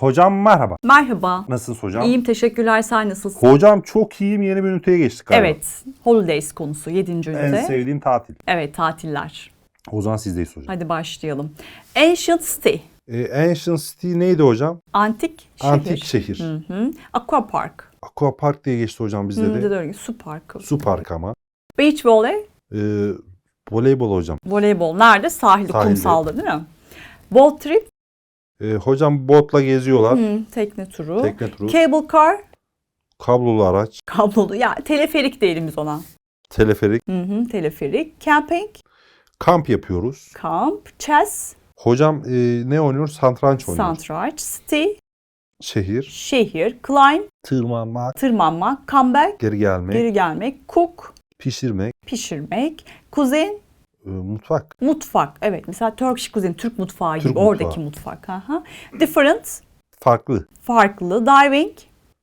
Hocam merhaba. Merhaba. Nasılsınız hocam? İyiyim teşekkürler sen nasılsın? Hocam çok iyiyim yeni bir üniteye geçtik galiba. Evet. Holidays konusu 7. En ünite. sevdiğim tatil. Evet tatiller. O zaman sizdeyiz hocam. Hadi başlayalım. Ancient City. Ee, Ancient City neydi hocam? Antik şehir. Antik şehir. Hı hı. Aqua Park. Aqua Park diye geçti hocam bizde Hı, de. de öyle. Su parkı. Su park ama. Beach volley. Ee, voleybol hocam. Voleybol. Nerede? Sahilde, Sahilde. kumsalda değil mi? Boat trip. Ee, hocam botla geziyorlar. Hı, tekne turu. Tekne turu. Cable car. Kablolu araç. Kablolu. Ya teleferik diyelim biz ona. Teleferik. Hı hı, teleferik. Camping. Kamp yapıyoruz. Kamp. Chess. Hocam e, ne oynuyoruz? Satranç oynuyoruz. Satranç. City. Şehir. Şehir. Climb. Tırmanmak. Tırmanmak. Comeback. Geri gelmek. Geri gelmek. Cook. Pişirmek. Pişirmek. Kuzin. E, mutfak. Mutfak. Evet. Mesela Turkish cuisine, Türk mutfağı Türk gibi. mutfağı. Oradaki mutfak. Aha. Different. Farklı. Farklı. Diving.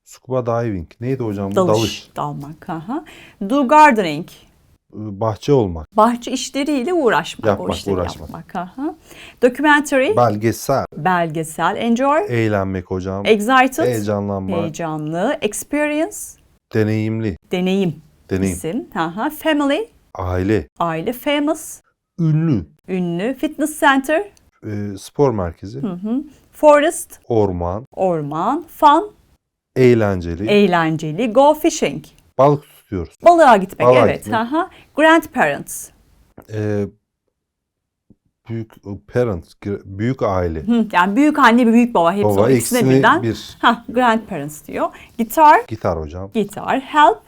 Scuba diving. Neydi hocam? bu? Dalış. Dalış. Dalmak. Aha. Do gardening. E, bahçe olmak. Bahçe işleriyle uğraşmak. o Yapmak, işleri uğraşmak. Yapmak. Aha. Documentary. Belgesel. belgesel. Enjoy. Eğlenmek hocam. Excited. Heyecanlanma. Heyecanlı. Experience. Deneyimli. Deneyim. Deneyim. İsim. Aha. Family. Aile. Aile. Famous. Ünlü. Ünlü. Fitness center. e, spor merkezi. Hı hı. Forest. Orman. Orman. Fun. Eğlenceli. Eğlenceli. Go fishing. balık tutuyoruz. Balığa gitmek. Balığa evet. gitmek. Aha. Grandparents. E, büyük parents. Büyük aile. Hı, yani büyük anne ve büyük baba hepsi Baba o ikisine birden. bir. Ha, grandparents diyor. Gitar, Gitar hocam. gitar, help,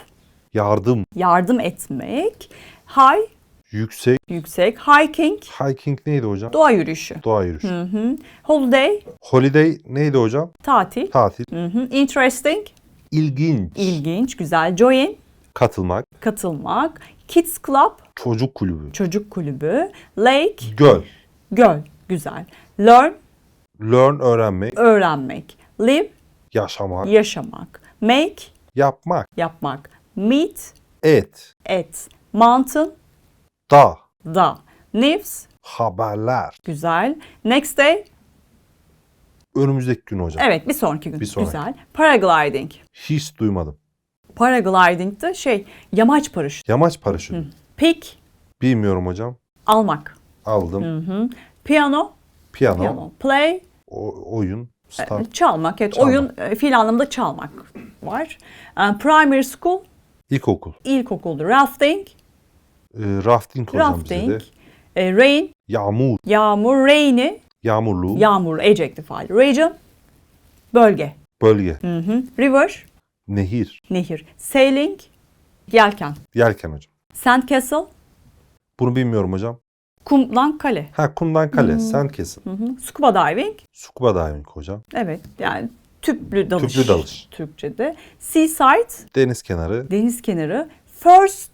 Yardım. yardım etmek, high, Yüksek. yüksek, hiking, Hiking neydi hocam? doğa yürüyüşü. Doğa yürüyüşü. Hı hı. Holiday, Holiday neydi hocam? tatil. Tatil. Hı hı. Interesting, İlginç. ilginç, güzel. Join, Katılmak. katılmak. Kids Club, Çocuk kulübü. çocuk kulübü. Lake, Göl. göl, güzel. Learn, Learn öğrenmek. öğrenmek. Live, Yaşamak. yaşamak. Make, Yapmak. yapmak. Meet, Et. et. Mountain, Da. da. News, Haberler. güzel. Next day, Önümüzdeki gün hocam. evet bir sonraki gün. Bir sonraki. Güzel. Paragliding. Hiç duymadım. Paragliding de şey yamaç paraşütü. Yamaç paraşütü. Pick, Bilmiyorum hocam. almak. Aldım. Piyano, Piyano. piyano. Play, O, oyun. Start. çalmak. Evet, Çalmak. oyun e, fiil anlamında çalmak var. E, Primary school, İlkokul. ilkokulda. Rafting, Ee, rafting hocam rafting. bizde de. E, rain, Yağmur. yağmur. Rainy, Yağmurlu. yağmur, adjective hali. Region, bölge. Bölge. Hı hı. River, Nehir. nehir. Sailing, yelken. Yelken hocam. Sandcastle, Bunu bilmiyorum hocam. kumdan kale. Ha kumdan kale. Sandcastle. Hı hı. Scuba diving, Scuba diving hocam. evet yani tüplü dalış. Tüplü dalış. Türkçe'de. Seaside, Deniz kenarı. deniz kenarı. First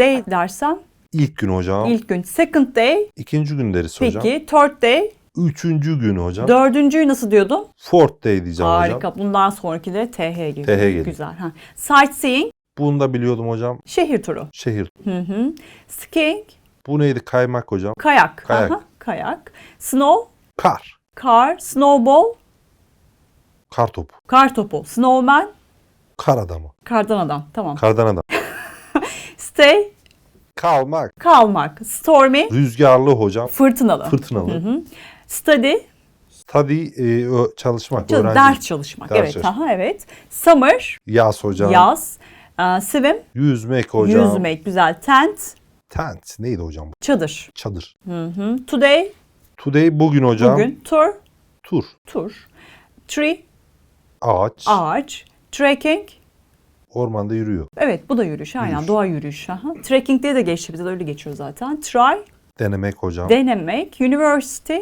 day dersem İlk gün hocam. ilk gün. Second day, İkinci gün deriz hocam. peki. Third day, Üçüncü gün hocam. dördüncüyü nasıl diyordum? Fourth day diyeceğim Harika. hocam. Bundan sonraki de TH geliyor. TH geliyor. Güzel. Ha. Sightseeing, Bunu da biliyordum hocam. şehir turu. Şehir. Hı hı. Skiing, Bu neydi? Kaymak hocam. kayak. Kayak. Aha, kayak. Snow, Kar. car, snowball, Kar topu. kar topu. Snowman, Kar adamı. kardan adam. Tamam. Kardan adam. Stay, Kalmak. kalmak. Stormy, Rüzgarlı hocam. fırtınalı. Fırtınalı. Study, Study e, çalışmak. Çal- öğrenci. ders çalışmak. Ders evet. çalışmak. Aha, evet. Summer, Yaz hocam. yaz. Aa, swim, Yüzmek hocam. yüzmek. Güzel. Tent, Tent. Neydi hocam bu? çadır. Çadır. Hı hı. Today, Today bugün hocam. bugün. Tour, Tur. tur. Tree, Ağaç. ağaç. Trekking, Ormanda yürüyor. evet bu da yürüyüş. Aynen Yürüyüş. doğa yürüyüşü. Aha. Trekking diye de geçti bize de öyle geçiyor zaten. Try, Denemek hocam. denemek. University,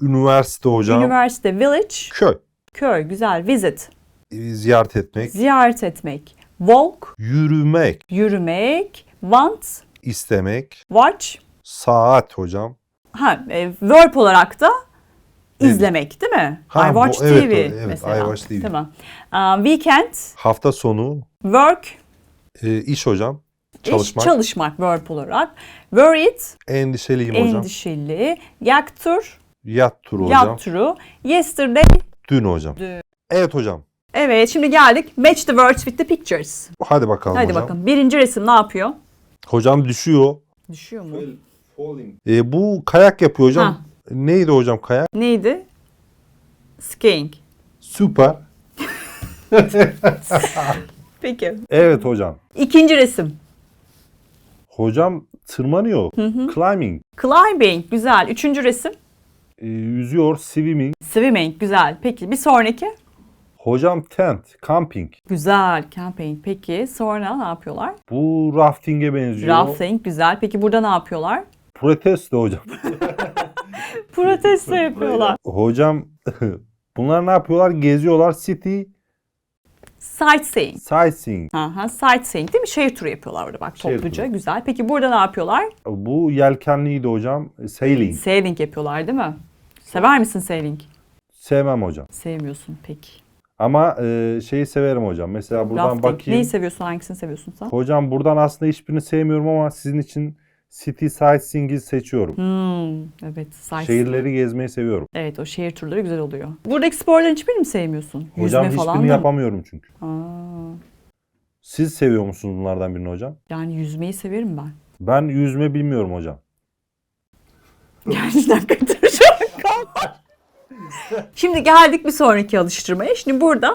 Üniversite hocam. Üniversite, village, Köy. köy. Güzel. Visit, E, Ziyaret etmek. ziyaret etmek. Walk, Yürümek. yürümek. Want, istemek. watch. Saat hocam. Ha, e, verb olarak da Evet. izlemek değil mi? Ha, I watch bu- evet, TV o- evet, mesela. I watch TV. Tamam. Um, weekend, Hafta sonu. Work, e, iş hocam. Çalışmak. iş, çalışmak verb olarak. Worried, Endişeliyim hocam. endişeli. Yak tur, Yat turu hocam. yat turu. Yesterday, Dün hocam. Dün. Evet hocam. Evet şimdi geldik. Match the words with the pictures. Hadi bakalım Hadi hocam. bakın. Birinci resim ne yapıyor? Hocam düşüyor. Düşüyor mu? E, bu kayak yapıyor hocam. Ha. Neydi hocam kayak? Neydi? Skiing. Süper. Peki. Evet hocam. İkinci resim. Hocam tırmanıyor. Climbing. Climbing. Güzel. Üçüncü resim. E, yüzüyor. Swimming. Swimming. Güzel. Peki bir sonraki. Hocam tent. Camping. Güzel. Camping. Peki sonra ne yapıyorlar? Bu rafting'e benziyor. Rafting. Güzel. Peki burada ne yapıyorlar? Protesto hocam. Protesto yapıyorlar. hocam bunlar ne yapıyorlar? Geziyorlar. City Sightseeing. sightseeing. Aha, sightseeing değil mi? Şehir turu yapıyorlar burada bak Şehir topluca. turu. Güzel. Peki burada ne yapıyorlar? Bu yelkenliydi hocam. Sailing. Sailing yapıyorlar değil mi? Sever misin sailing? Sevmem hocam. Sevmiyorsun peki. Ama e, şeyi severim hocam. Mesela buradan Rafting. bakayım. Neyi seviyorsun? Hangisini seviyorsun sen? Hocam buradan aslında hiçbirini sevmiyorum ama sizin için City Sightseeing'i seçiyorum. Hmm, evet. Sightseeing. Şehirleri gezmeyi seviyorum. Evet o şehir turları güzel oluyor. Buradaki sporların hiçbirini mi sevmiyorsun? Hocam Yüzme falan hiçbirini mı? yapamıyorum çünkü. Aa, Siz seviyor musunuz bunlardan birini hocam? yani yüzmeyi severim ben. Ben yüzme bilmiyorum hocam. Gerçekten kötü şu kalk. Şimdi geldik bir sonraki alıştırmaya. Şimdi burada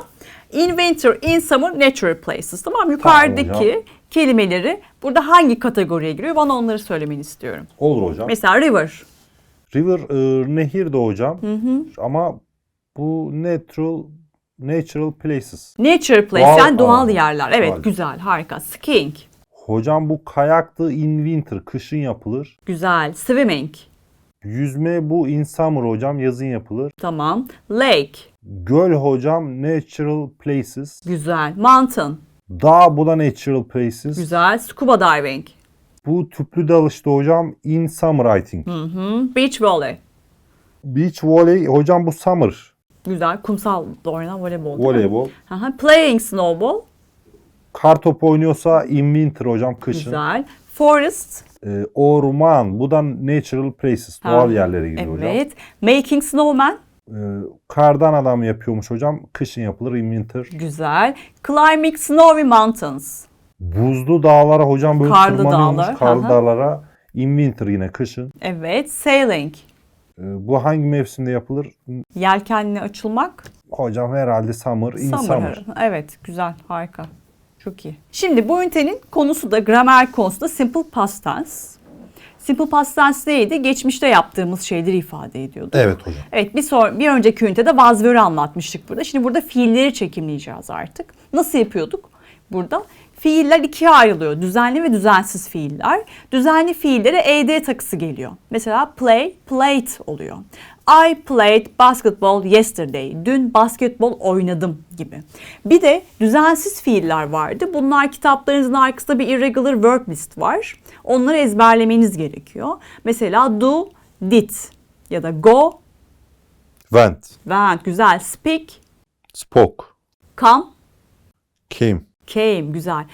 in winter, in summer, natural places. Tamam? Yukarıdaki hocam. Kelimeleri burada hangi kategoriye giriyor? Bana onları söylemeni istiyorum. Olur hocam. Mesela river. River e, nehir de hocam. Ama bu natural natural places. Natural place Doğal yani doğal alan. yerler. Evet Doğal. güzel harika. Skiing. Hocam bu kayaktı in winter kışın yapılır. Güzel. Swimming. Yüzme bu in summer hocam yazın yapılır. Tamam. Lake. Göl hocam natural places. Güzel. Mountain. Dağ bu da natural places. Güzel. Scuba diving. Bu tüplü dalışta hocam in summer I think. Hı, Beach volley. Beach volley hocam bu summer. Güzel. Kumsal oynanan voleybol. değil mi? Voleybol. Aha, Playing snowball. Kar topu oynuyorsa in winter hocam kışın. Güzel. Forest. Ee, orman bu da natural places. Doğal yerlere gidiyor hocam. Evet. Making snowman. Ee, kardan adam yapıyormuş hocam. Kışın yapılır in winter. Güzel. Climbing snowy mountains. Buzlu dağlara hocam böyle Karlı tırmanıyormuş. dağlar, Karlı aha. dağlara in winter yine kışın. Evet. Sailing. Ee, bu hangi mevsimde yapılır? Yelkenli açılmak. Hocam herhalde summer, in summer. Summer. Evet. Güzel. Harika. Çok iyi. Şimdi bu ünitenin konusu da gramer konusu da simple past tense. Simple past tense neydi? Geçmişte yaptığımız şeyleri ifade ediyordu. Evet hocam. evet. Bir, sor, bir önceki ünitede were'ı anlatmıştık burada. Şimdi burada fiilleri çekimleyeceğiz artık. Nasıl yapıyorduk? Burada fiiller ikiye ayrılıyor. Düzenli ve düzensiz fiiller. Düzenli fiillere ed takısı geliyor. Mesela play, played oluyor. I played basketball yesterday. Dün basketbol oynadım gibi. Bir de düzensiz fiiller vardı. Bunlar kitaplarınızın arkasında bir irregular verb list var. Onları ezberlemeniz gerekiyor. Mesela do, did ya da go, Went, went güzel. Speak, spoke, come, came. came güzel.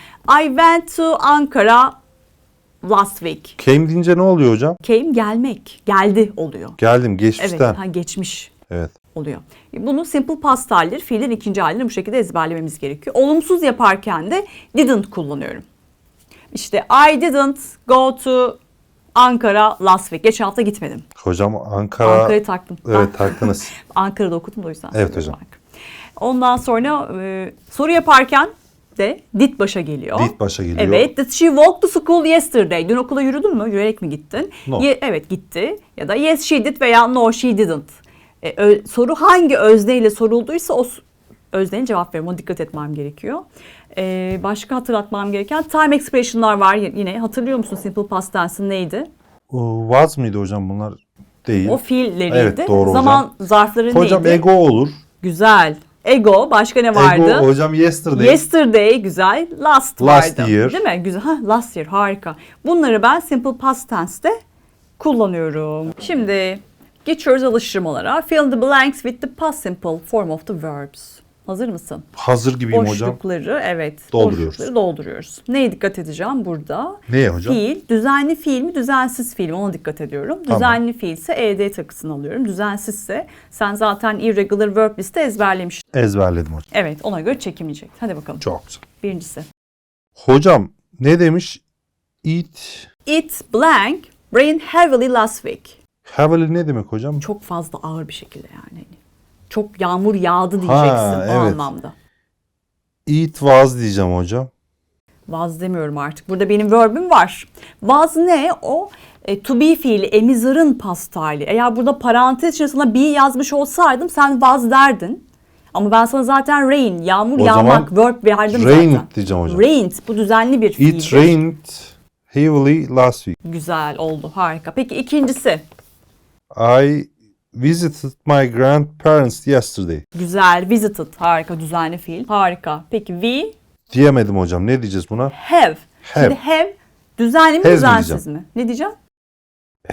I went to Ankara last week. Came deyince ne oluyor hocam? Came gelmek, geldi oluyor. Geldim Evet, geçmişten. ha, geçmiş Evet. oluyor. Bunu simple past halleri, fiilin ikinci halini bu şekilde ezberlememiz gerekiyor. Olumsuz yaparken de didn't kullanıyorum. İşte I didn't go to Ankara last week. Geçen hafta gitmedim. Hocam Ankara. Ankara'yı taktım. Evet taktınız. Ankara'da okudum da o yüzden. Evet hocam. Ankara. Ondan sonra e, soru yaparken de did başa geliyor. Did başa geliyor. Evet. Did she walk to school yesterday? Dün okula yürüdün mü? Yürüyerek mi gittin? No. Ye- evet gitti. Ya da yes she did veya no she didn't. E, ö- soru hangi özneyle sorulduysa o öznenin cevap vermem. Ona dikkat etmem gerekiyor. E, başka hatırlatmam gereken time expression'lar var yine. Hatırlıyor musun simple past tense'in neydi? Was mıydı hocam bunlar? Değil. O fiilleriydi. Evet, doğru hocam. Zaman zarfları hocam neydi? ego olur. Güzel. Ego. Başka ne vardı? Ego hocam yesterday. Yesterday güzel. Last, Last vardı. year. Değil mi? Güzel. Ha, last year harika. Bunları ben simple past tense'te kullanıyorum. Şimdi geçiyoruz alıştırmalara. Fill the blanks with the past simple form of the verbs. Hazır mısın? Hazır gibiyim hocam. Boşlukları evet. Dolduruyoruz. Boşlukları dolduruyoruz. Neye dikkat edeceğim burada? Neye hocam? Fiil, düzenli fiil mi, düzensiz fiil mi ona dikkat ediyorum. Tamam. Düzenli fiil ise ed takısını alıyorum. Düzensizse sen zaten irregular verb liste ezberlemiştin. Ezberledim hocam. Evet ona göre çekimleyecek. Hadi bakalım. Çok güzel. Birincisi. Hocam ne demiş? Eat It blank rain heavily last week. heavily ne demek hocam? Çok fazla ağır bir şekilde yani. Çok yağmur yağdı diyeceksin Ha, o evet. anlamda. Eat was diyeceğim hocam. Was demiyorum artık. Burada benim verbim var. Was ne? O e, to be fiili, emizarın past hali. Eğer burada parantez sana be yazmış olsaydım sen was derdin. Ama ben sana zaten rain, yağmur O yağmak verb verdim rained zaten. diyeceğim hocam. Rained bu düzenli bir fiil. It rained heavily last week. Güzel oldu harika. Peki ikincisi. I visited my grandparents yesterday. Güzel visited harika düzenli fiil. Harika. Peki we Diyemedim hocam. Ne diyeceğiz buna? have. Have. Şimdi have düzenli mi Have mi düzensiz mi? Ne diyeceğim?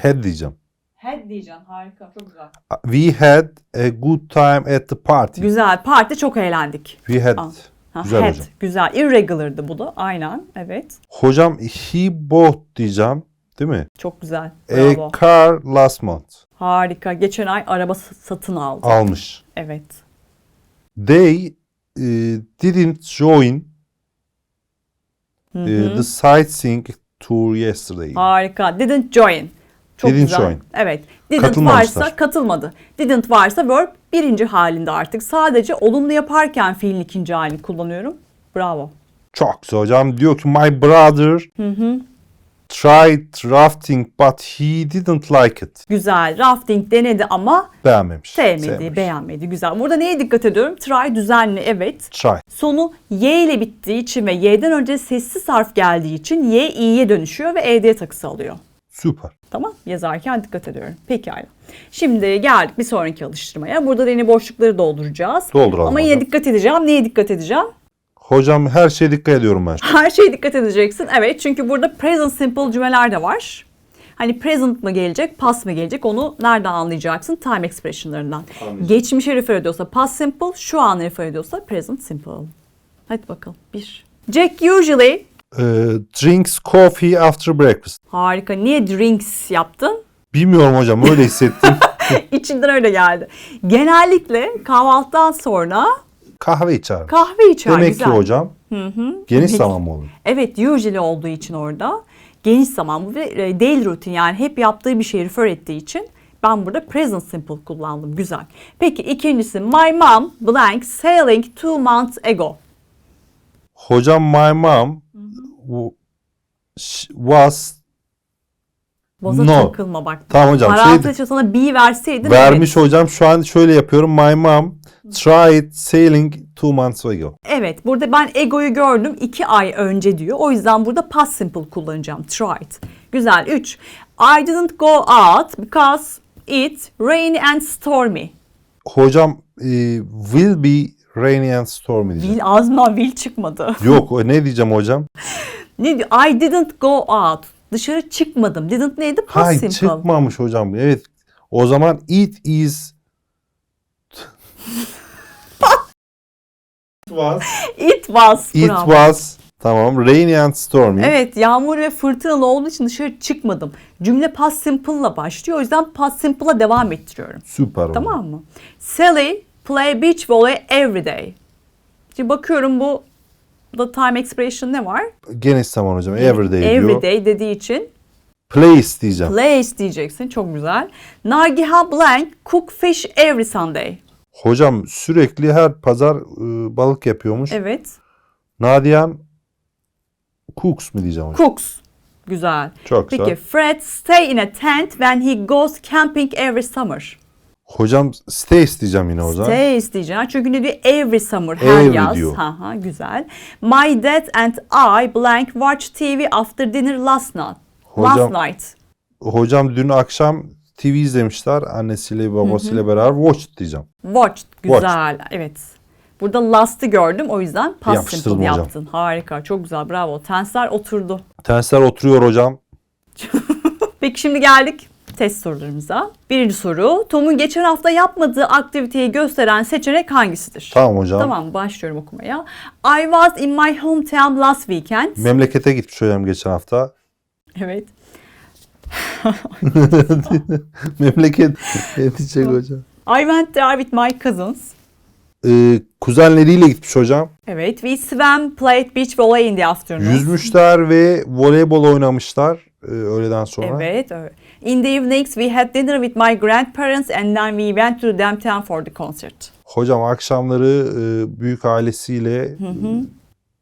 Had diyeceğim. Had diyeceğim. Harika. Çok güzel. We had a good time at the party. Güzel. Parti çok eğlendik. We had. Al. Ha, Güzel had. hocam. Güzel. Irregular'dı bu da. Aynen. Evet. Hocam he bought diyeceğim. Değil mi? Çok güzel. Bravo. A car last month. Harika. Geçen ay araba satın aldı. Almış. Evet. They eh, didn't join eh, the sightseeing tour yesterday. Harika. Didn't join. Çok Didn't güzel. join. Evet. Didn't varsa katılmadı. Didn't varsa verb birinci halinde artık. Sadece olumlu yaparken fiilin ikinci halini kullanıyorum. Bravo. Çok güzel hocam. Diyor ki my brother tried rafting but he didn't like it. Güzel. Rafting denedi ama Beğenmemiş. sevmedi, Sevmemiş. beğenmedi. Güzel. Burada neye dikkat ediyorum? Try düzenli. Evet. Try. Sonu y ile bittiği için ve y'den önce sessiz harf geldiği için y i'ye dönüşüyor ve ed takısı alıyor. Süper. Tamam yazarken dikkat ediyorum. Pekala. Şimdi geldik bir sonraki alıştırmaya. Burada da yine boşlukları dolduracağız. Dolduralım Ama yine hocam. dikkat edeceğim. Neye dikkat edeceğim? Hocam her şeye dikkat ediyorum ben. Her şeye dikkat edeceksin. Evet çünkü burada present simple cümleler de var. Hani present mı gelecek, past mı gelecek onu nereden anlayacaksın? Time expressionlarından. Geçmişe refer ediyorsa past simple, şu an refer ediyorsa present simple. Hadi bakalım. Bir. Jack usually Eh, drinks coffee after breakfast. Harika. Niye drinks yaptın? Bilmiyorum hocam öyle hissettim. İçinden öyle geldi. Genellikle kahvaltıdan sonra Kahve içerim. kahve içer. Demek güzel. ki hocam geniş Peki. zaman mı olur? Evet usually olduğu için orada geniş zaman bu ve e, daily rutin yani hep yaptığı bir şeyi refer ettiği için ben burada present simple kullandım. Güzel. Peki ikincisi my mom blank sailing two months ago. Hocam my mom was Boza No. takılma bak. Tamam hocam, Parantez şeydi- sana be verseydin vermiş evet. hocam. Şu an şöyle yapıyorum. My mom tried sailing two months ago. Evet burada ben egoyu gördüm iki ay önce diyor. O yüzden burada past simple kullanacağım. Tried. Güzel. 3. I didn't go out because it rainy and stormy. Hocam e, will be rainy and stormy diyeceğim. Will ağzımdan will çıkmadı. Yok o ne diyeceğim hocam? ne diyor? I didn't go out. Dışarı çıkmadım. Didn't neydi? Past simple. çıkmamış hocam. Evet. O zaman it is was It was. it Bravo. was tamam rainy and stormy. Evet yağmur ve fırtınalı olduğu için dışarı çıkmadım. Cümle past simple'la başlıyor. O yüzden past simple'a devam ettiriyorum. Süper. Tamam mı? Sally play beach volley every day. Şimdi bakıyorum bu da time expression ne var? Geniş zaman hocam. Everyday diyor. Every day dediği için Place diyeceğim. place diyeceksin. Çok güzel. Nagiha blank cook fish every Sunday. Hocam sürekli her pazar e, balık yapıyormuş. Evet. Nadiyan cooks mu diyeceğim hocam? Cooks. Güzel. Çok güzel. Peki Fred stay in a tent when he goes camping every summer. Hocam stays diyeceğim yine o zaman. Stay isteyeceksin. Çünkü ne diyor? Every summer. Her Every yaz. diyor. Ha ha güzel. My dad and I blank watch TV after dinner last night. Last Hocam- night. Hocam dün akşam TV izlemişler annesiyle babasıyla beraber watch diyeceğim. Watched. Güzel. Evet. Burada last'ı gördüm. O yüzden past simple hocam. yaptın. Harika. Çok güzel. Bravo. Tensler oturdu. Tensler oturuyor hocam. Peki şimdi geldik test sorularımıza. Birinci soru. Tom'un geçen hafta yapmadığı aktiviteyi gösteren seçenek hangisidir? Tamam hocam. Tamam başlıyorum okumaya. I was in my hometown last weekend. Memlekete gitmiş hocam geçen hafta. evet. Memleket yetişecek hocam. I went there with my cousins. Ee, kuzenleriyle gitmiş hocam. Evet. We swam, played beach volley in the afternoon. Yüzmüşler ve voleybol oynamışlar e, öğleden sonra. Evet, evet. In the evenings we had dinner with my grandparents and then we went to downtown for the concert. Hocam akşamları e, büyük ailesiyle e,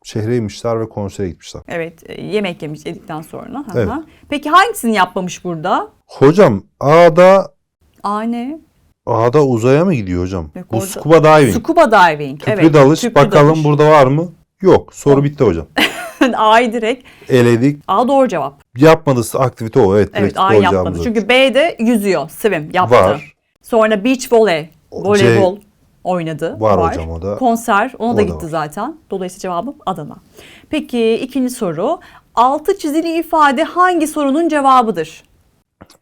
şehre inmişler ve konsere gitmişler. Evet, e, yemek yemiş yedikten sonra. Evet. Peki hangisini yapmamış burada? Hocam A'da Aa ne? A'da uzaya mı gidiyor hocam? Yok, Bu orada- scuba diving. Scuba diving. Tüplü evet. dalış. tüplü Bakalım dalış. burada var mı? Yok. Soru bitti hocam. A'yı direkt. Eledik. A doğru cevap. Yapmadığı aktivite o. Evet. Evet A yapmadı. Çünkü B'de yüzüyor. Swim yaptı. Var. Sonra beach volley. Voleybol oynadı. Var hocam o da. Konser ona O da da gitti var. zaten. Dolayısıyla cevabım Adana. Peki ikinci soru. Altı çizili ifade hangi sorunun cevabıdır?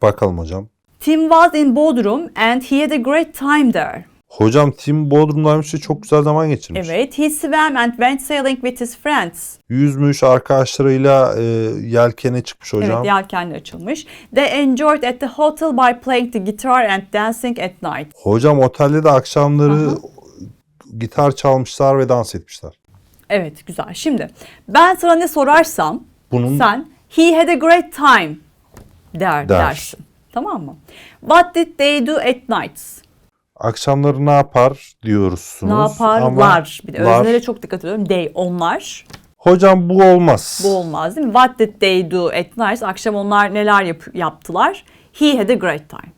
Bakalım hocam. Tim was in Bodrum and he had a great time there. Hocam Tim Bodrum'daymış ve çok güzel zaman geçirmiş. Evet, he swam and went sailing with his friends. Yüzmüş arkadaşlarıyla e, yelkene çıkmış hocam. Evet, yelkenli açılmış. They enjoyed at the hotel by playing the guitar and dancing at night. Hocam otelde de akşamları gitar çalmışlar ve dans etmişler. Evet, güzel. Şimdi ben sana ne sorarsam Bunun sen he had a great time der, Der. dersin. Tamam mı? What did they do at nights? Akşamları ne yapar diyorsunuz. Ne yaparlar? Bir de lar- öznelere çok dikkat ediyorum. They, onlar. Hocam bu olmaz. Bu olmaz değil mi? What did they do at night? Akşam onlar neler yap- yaptılar? He had a great time.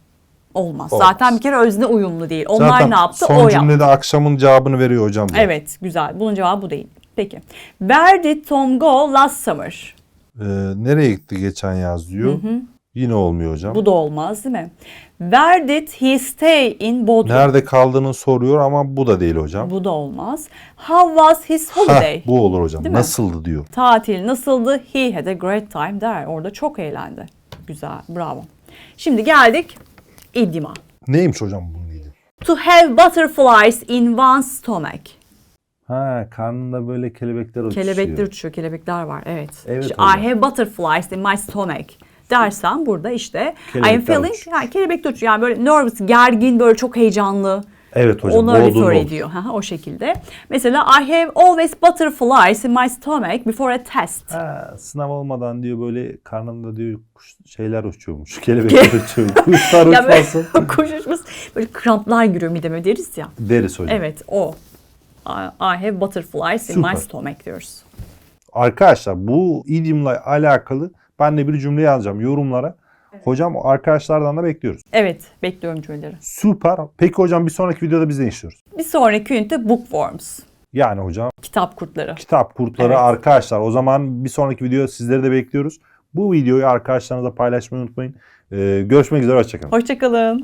Olmaz. Olmaz. Zaten bir kere özne uyumlu değil. Onlar Zaten ne yaptı? son o yaptı. cümlede akşamın cevabını veriyor hocam. bu. Evet, güzel. Bunun cevabı bu değil. Peki. Where did Tom go last summer? Ee, nereye gitti geçen yaz diyor. Yine olmuyor hocam. Bu da olmaz değil mi? Where did he stay in Bodrum? Nerede kaldığını soruyor ama bu da değil hocam. Bu da olmaz. How was his holiday? bu olur hocam. Değil mi? Nasıldı diyor. Tatil nasıldı? He had a great time der. Orada çok eğlendi. Güzel, bravo. Şimdi geldik idioma. Neymiş hocam bunun dili? To have butterflies in one's stomach. Ha karnında böyle kelebekler uçuşuyor. Kelebekler uçuyor, kelebekler var. Evet. Evet İşte, hocam. I have butterflies in my stomach dersen burada işte I am feeling, uçuyor. yani kelebekler uçuyor. Yani böyle nervous, gergin, böyle çok heyecanlı. Evet hocam. Olduğunu refer ediyor. Ha, o şekilde. Mesela I have always butterflies in my stomach before a test. Ha, sınav olmadan diyor böyle karnımda diyor kuş, şeyler uçuyormuş. Kelebekler uçuyor. Kuşlar Ya böyle uçmasın. koşuşmuş böyle kramplar giriyor mideme deriz ya. Deriz hocam. Evet o. I, have butterflies in my Süper. stomach diyoruz. Arkadaşlar bu idiomla alakalı ben de bir cümle yazacağım yorumlara. Hocam arkadaşlardan da bekliyoruz. Evet bekliyorum cümleleri. Süper. Peki hocam bir sonraki videoda biz ne işliyoruz? Bir sonraki ünite bookworms. Yani hocam Kitap kurtları. kitap kurtları Evet. arkadaşlar. O zaman bir sonraki videoda sizleri de bekliyoruz. Bu videoyu arkadaşlarınızla paylaşmayı unutmayın. Ee, görüşmek üzere. Hoşçakalın. Hoşçakalın.